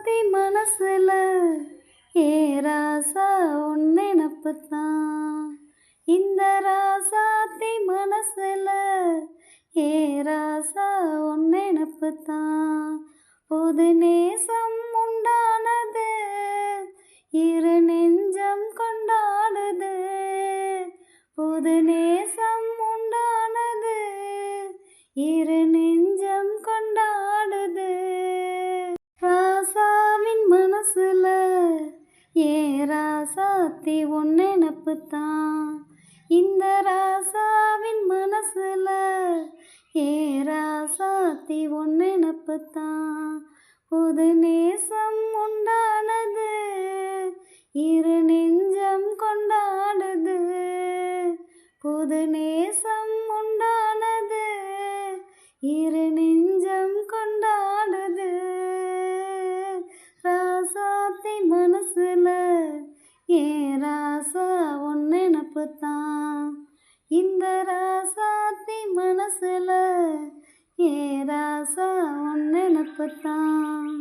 ராசாத்தி மனசில் ஏ ராசா உன் நினப்பு தான் இந்த ராசாத்தி மனசில் ஏ ராசா உன் நினப்பு தான் புது நேசம் உண்டானது இரு நெஞ்சம் கொண்டாடுது. புது நேசம் உண்டானது இரு நெஞ்சம் ராசாத்தி உன் நினப்பு தான் இந்த ராசாவின் மனசுல ஏ ராசாத்தி உன் நினப்பு தான் புது நேசம் உண்டானது இரு நெஞ்சம் கொண்டாடுது. புது நேசம் உண்டானது இரு நெஞ்சம் கொண்டாடு தான் இந்த ராசாத்தி மனசுல ஏ ராசா உன் நினப்பு தான்